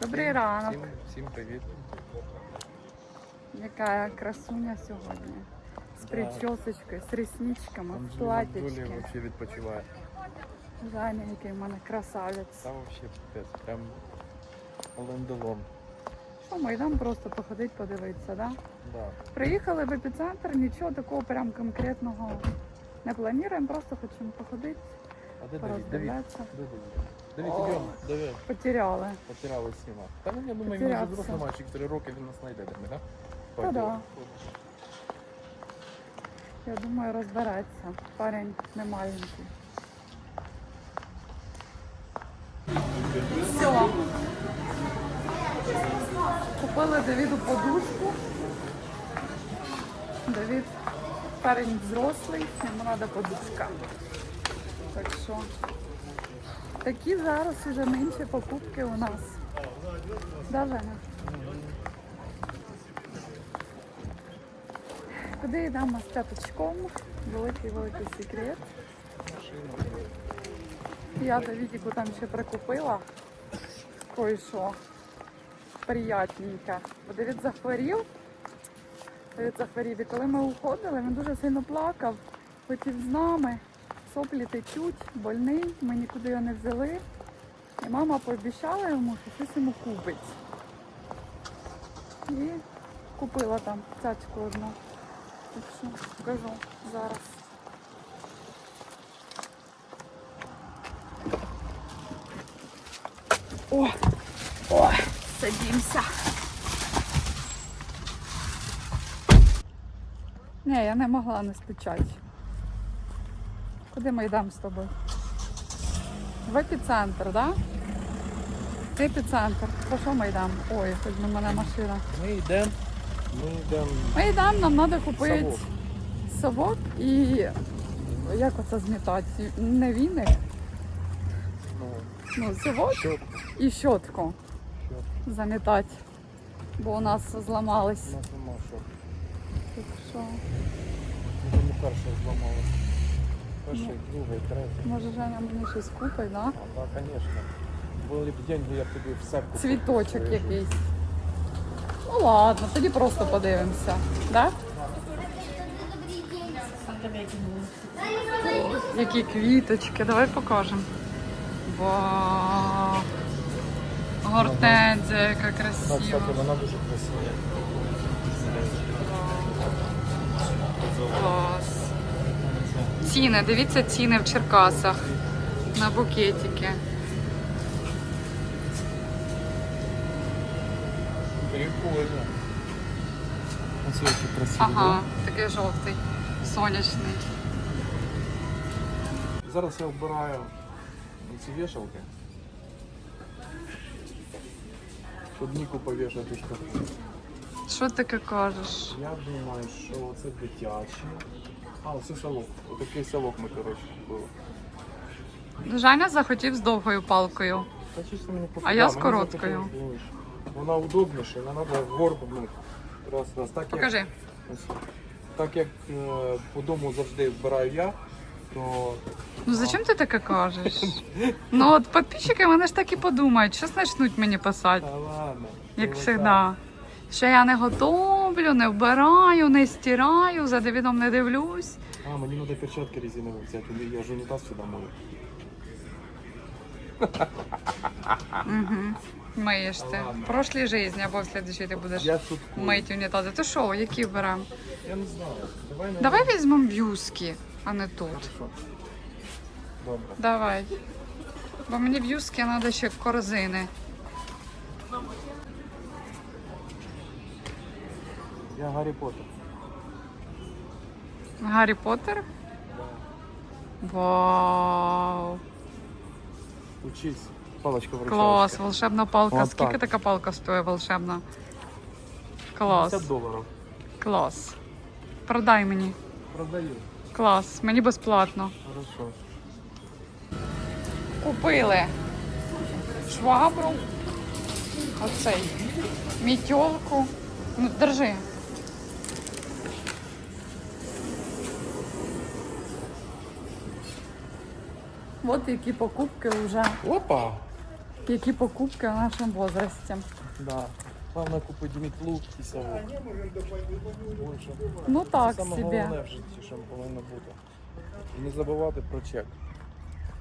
Добрий ранок. Всім, всім привіт. Яка красуня сьогодні. З Да. причосочкою, з ресничками, в Джолі платічки. взагалі відпочиває. Жаня, який в мене красавець. Там взагалі пипець, прям лондолон. Що йдемо просто походити, подивитися, да? Да. Приїхали в епіцентр, нічого такого прям конкретного не плануємо, просто хочемо походити, А О. ідемо. Давид. Потеряли. Потеряли Сіма. Та ну я думаю, він вже Потерявся. дорослий мальчик, 3 роки він нас знайде, де ми, да? Та да. Я думаю, розбереться. Парень не маленький. Все. Купили Давіду подушку. Давід парень взрослий, йому треба подушка. Так що такі зараз уже менші покупки у нас. Да? Куди йдемо з п'яточком? Великий великий секрет. Я Давідіку там ще прикупила кое-що приятненьке. Бо захворів. Давід захворів. І коли ми уходили, він дуже сильно плакав, хотів з нами. Соплі течуть, больний, ми нікуди його не взяли. І мама пообіцяла йому, що щось йому купить. І купила там цяцьку одну. Так що покажу зараз. О! О! Садимся. Ні, я не могла не стучати. Куди ми йдемо з тобою? В епіцентр, так? Да? Епіцентр. По що ми йдемо? Ой, хоч би мене машина. Ми йдемо. Ми йдемо. Ми йдемо, нам треба купити Совок. совок і як оце змітати? Не віник, Ну, ну совок що? і щотку Що? замітати, бо у нас зламались. У нас нема що. Так що, тому перше зламали. Перший, другий, третій. може Женя мені щось купить, да? А, да, звісно. Були б деньги, я б тобі все купив. Цвіточок якийсь. Ну ладно, тоді просто подивимося. Да? Які квіточки, давай покажемо. Вау! Гортензія, яка Так, красива. кстати, вона дуже красива. Клас. Ціни, дивіться ціни в Черкасах на букетики. Прикольно. Оце який красивий. Ага, такий жовтий, сонячний. Зараз я вбираю ці вішалки. Щоб Ніку повішати штуку. Що таке кажеш? Я думаю, що це дитячі. А, це селок. Отакий селок ми, коротше, купили. Женя захотів з довгою палкою. Та чисто мені А я з мені короткою. захотілося длинніше. Вона удобніша, не треба горбу мити. Раз, раз. Так, Покажи. Ось. так як е, по дому завжди вбираю я, то Ну зачем ти таке кажеш? Ну от підписчики вони ж так і подумають, що почнуть мені писати, та ладно. як то завжди. Що я не готовлю, не вбираю, не стираю, за Давідом не дивлюсь. А, мені треба перчатки резинові взяти, я ж унітаз сюди мою. Угу. Миєш ти. В прошлій житті або в слідчій ти будеш Я тут мити унітази. То що, які вберемо? Я не знаю. Давай на Давай візьмемо б'юзки, а не тут. Добре. Давай. Бо мені б'юзки треба ще корзини. Я Гаррі Поттер. Гаррі Поттер? Вау! Учись. Палочка вручалочка. Клас, волшебна палка. Отак. Скільки така палка стоїть волшебна? Клас. 50 доларів. Клас. Продай мені. Продаю. Клас. Мені безплатно. Хорошо. Купили швабру, оцей, мітьолку. Ну, держи. От які покупки вже. Опа! які покупки в нашому возрасті. Да. Главное купити метлу і совок. Ну так Це саме собі. головне в житті, що повинно бути. І не забувати про чек.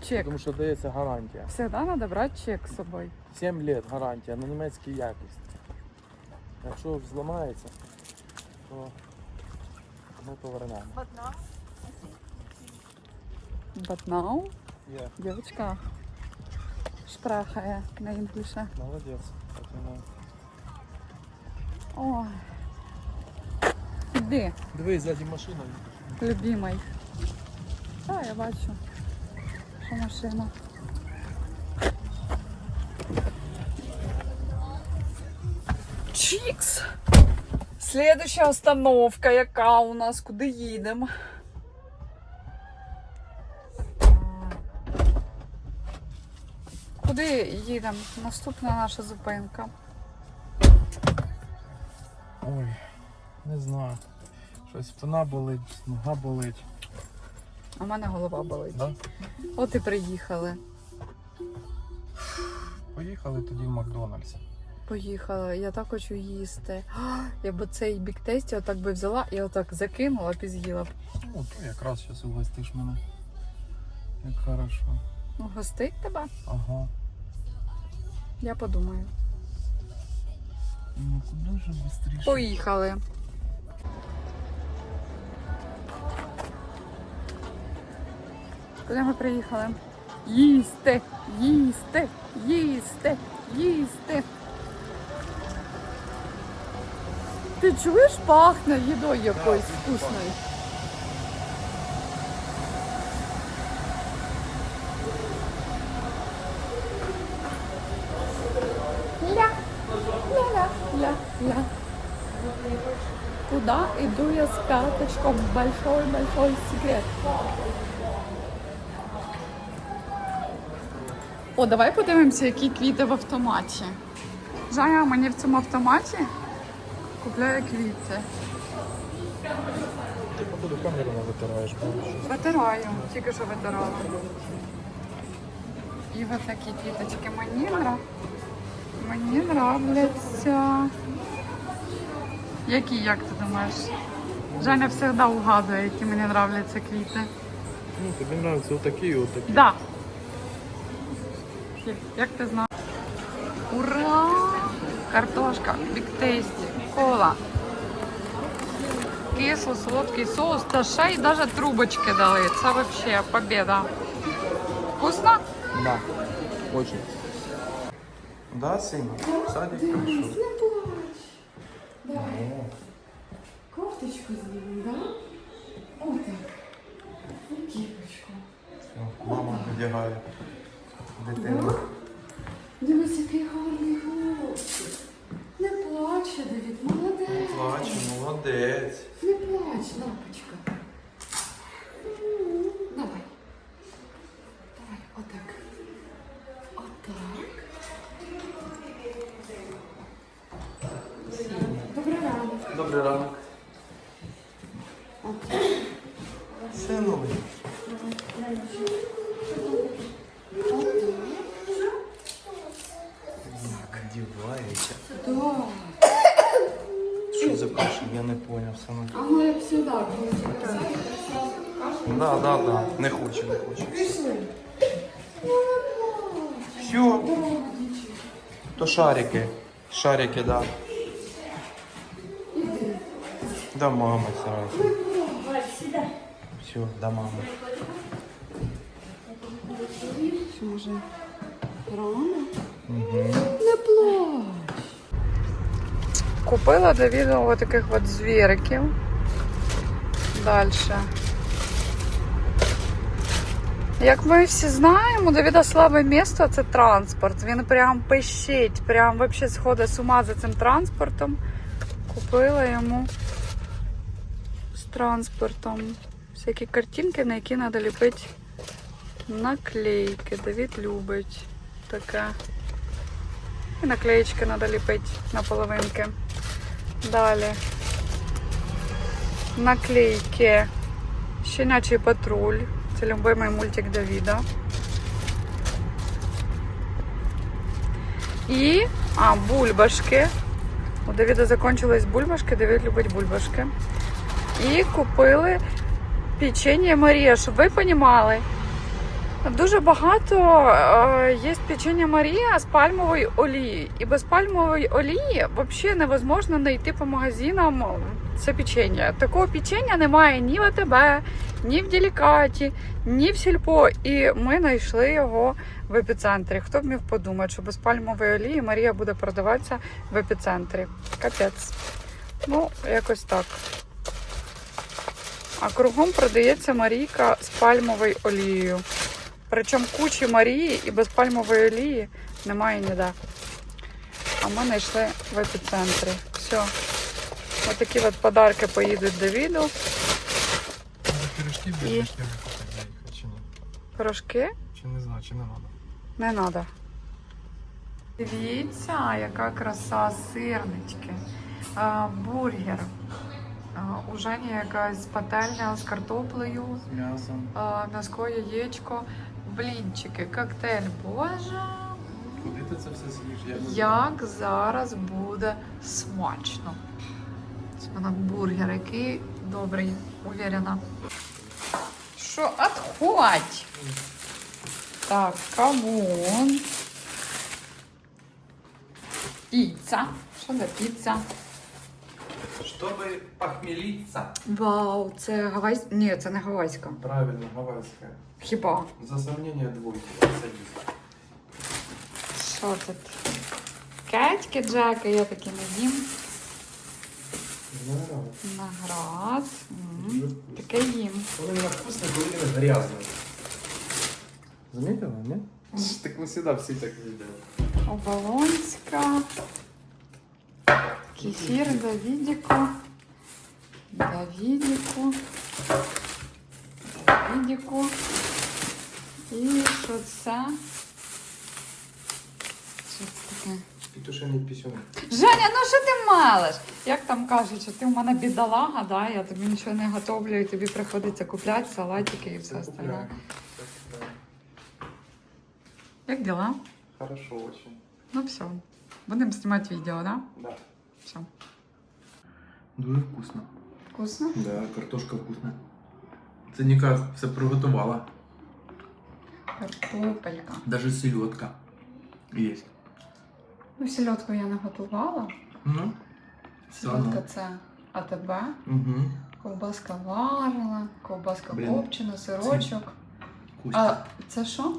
Чек. Тому що дається гарантія. Всегда треба брати чек з собою. 7 лет гарантія на німецькій якість. Якщо зламається, то ми повернемо. But now Є. дівчинка шпрахає на інгліше. Молодець. Воно. Ой. Іди, Дивись, ззаді машина. любимий. Так, я бачу, що машина. Чікс! Следующая остановка, яка у нас, куди їдемо? Куди їдемо? Наступна наша зупинка. Ой, не знаю. Щось спина болить, нога болить. А в мене голова болить. Да? От і приїхали. Поїхали тоді в Макдональдс. Поїхала, я так хочу їсти. А, Я б цей бік тесті отак би взяла і отак закинула, б і з'їла. Ну, то якраз зараз угостиш мене. Як хорошо. Ну, гостить тебе? Ага. Я подумаю. Ну ж швидше? Поїхали. Куди ми приїхали? Їсти, їсти, їсти, їсти. Ти чуєш, пахне їдою якоюсь вкусною. Иду я с пяточком? Большой-большой секрет. О, давай подивимося, які квіти в автоматі. Жаня мені в цьому автоматі купляє квіти. Ти походу камеру не витираєш, бо. Витираю, тільки що витирала. І ось такі квіточки мені, нрав... мені нравляться. Які, як ти думаєш? Женя завжди угадує, які мені нравляться квіти. Ну, тобі подобаються отакі і отакі. Да. Як ти знаєш? Ура! Картошка, біктейсті, кола. Кисло, солодкий соус та ще й навіть трубочки дали. Це взагалі побіда. Вкусно? Да. Очень. Да, Сима? В садик прийшов. Кофточку знімемо, да? Отак. Кіпочку. Все, Мама одягає дитину. Дивись, який гарний хлопчик. Не плаче, Давід, молодець. Не Плаче, молодець. Не плач, лапочка. За кашель? Я не поняв, синок. Ага, як завжди, коли чекаю. Да, да, да. Не хоче, не. Пішли. Все. То шарики. Шарики, да. До мами сразу. Все, до мами. Що може? Рано? Угу. Не плач. Купила для відео ось таких от звіриків. Далі. Як ми всі знаємо, Давіда слабе місто це транспорт. Він прям пищить, прям вообще сходить з ума за цим транспортом. Купила йому з транспортом всякі картинки, на які треба ліпити наклейки. Давід любить таке. І наклеєчки треба ліпити на половинки. Далі. Наклейки. Щенячий патруль. Це любимий мультик Давіда. І. А, бульбашки. У Давіда закончились бульбашки, Давід любить бульбашки. І купили печення Марія, щоб ви розуміли. Дуже багато е, є печення Марія з пальмової олії. І без пальмової олії взагалі невозможно знайти по магазинам це печення. Такого печення немає ні в АТБ, ні в Делікаті, ні в Сільпо. І ми знайшли його в епіцентрі. Хто б міг подумати, що без пальмової олії Марія буде продаватися в епіцентрі. Капець. Ну, якось так. А кругом продається Марійка з пальмовою олією. Причому кучі Марії і без пальмової олії немає ніде. А ми знайшли в епіцентрі. Все. Ось такі от подарки поїдуть Давіду. Пирожки без купити я чи ні? Пирожки Чи не знаю, чи не треба. не треба. Дивіться, яка краса сирнички. А, бургер. У Жені якась пательня з картоплею. М'ясом. А, м'яско, яєчко, блінчики, коктейль. Боже, Куди ти це все з'їш? Як зараз буде смачно. Це вона бургер, який добрий, уверена. Що, отходь! Так, кавун. Піца. Що за піца? Чтобы похмелиться. Вау, це гавайська. Ні, це не гавайська. Правильно, гавайська. Хіба? За сомнение двойки. Садись. Що тут? Кетьки, джеки, я таки не їм. Наград. М, Таке їм. Он именно вкусный, был именно грязный. Заметила, нет? Так вы всегда все так едят. Оболонська. Кефір Давідіку. Давідіку. Давідіку. І що це? Що це таке? Петушиный писюн. Женя, ну що ти малиш? Як там кажуть, що ти в мене бідолага, да? я тобі нічого не готовлю, і тобі приходиться купляти салатики і все остальне. Як діла? Хорошо очень. Ну все. Будемо знімати відео, да? Да. Все. Дуже вкусно. Вкусно? Да, картошка вкусна. Це Ніка все приготувала. Картопелька. Даже селедка є. Ну, сільотку я не готувала. Ну, Сільотка це АТБ, Угу. ковбаска варена, ковбаска Блін, копчена, сирочок. Вкусно. А це що?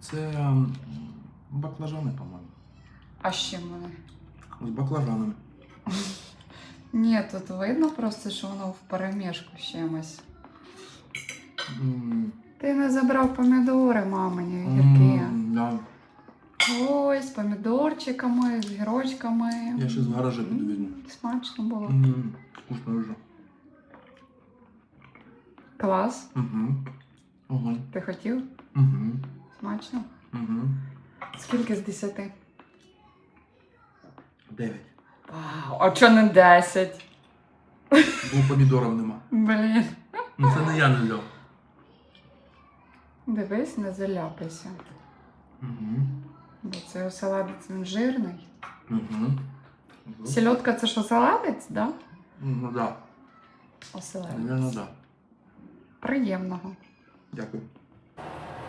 Це м, баклажани, по-моєму. А з чим вони? З баклажанами. Ні, тут видно просто, що воно в перемішку з чимось. Ти не забрав помідори, мамині, гірки. м, Да. Ось, з помідорчиками, з гірочками. Я ще з гаража піду візьму. Смачно було. Вкусно дуже. Клас. Угу. Ти хотів? Угу. Смачно. Угу. Скільки з десяти? Дев'ять. Вау, а чого не десять? Бо помідорів нема. Блін. Ну це не я не взяв. Дивись, не заляпайся. Угу. Бо це оселедець він жирний. Угу. Сільотка це що оселедець, да? Ну да. Оселедець. Наверно, да. Приємного. Дякую.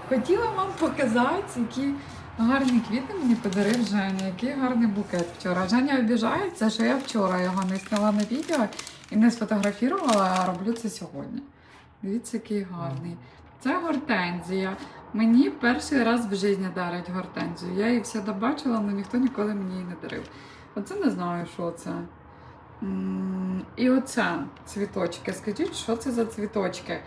Хотіла вам показати, які гарні квіти мені подарив Женя, який гарний букет вчора. Женя обіжається, що я вчора його не зняла на відео і не сфотографувала, а роблю це сьогодні. Дивіться, який гарний. Це гортензія. Мені перший раз в житті дарять гортензію. Я її всі бачила, але ніхто ніколи мені її не дарив. Оце не знаю, що це. І оце цвіточки. Скажіть, що це за цвіточки?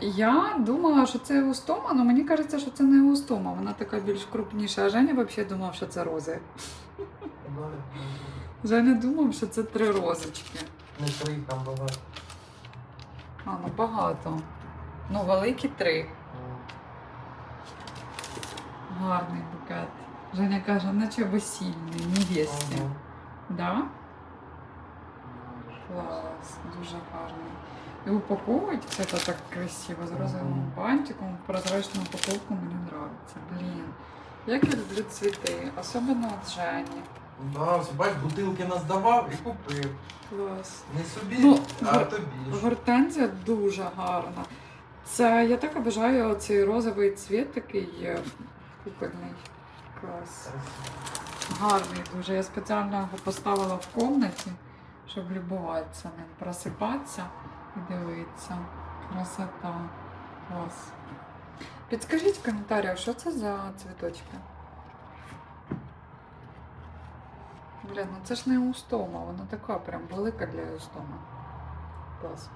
Я думала, що це устома, але мені кажеться, що це не устома. Вона така більш крупніша. А Женя взагалі думав, що це рози. Женя думав, що це три розочки. Не три там багато. А, ну багато. Ну, великі три. Гарний букет. Женя каже, наче весільний, невесті. Да? Клас, дуже гарний. І упаковують все це так красиво, з розовим бантиком, прозрачну упаковку мені подобається. Блін. Як я люблю цвіти, особливо от Жені. Да, ось бач, бутилки наздавав і купив. Клас. Не собі, Ну, а гор- тобі. Гортензія дуже гарна. Це я так обожаю цей розовий цвіт такий е, кукольний. Клас. Гарний дуже. Я спеціально його поставила в кімнаті, щоб любуватися ним, просипатися і дивитися. Красота. Клас. Підскажіть в коментарях, що це за цвіточки? Бля, ну це ж не устома, вона така прям велика для устома. Клас.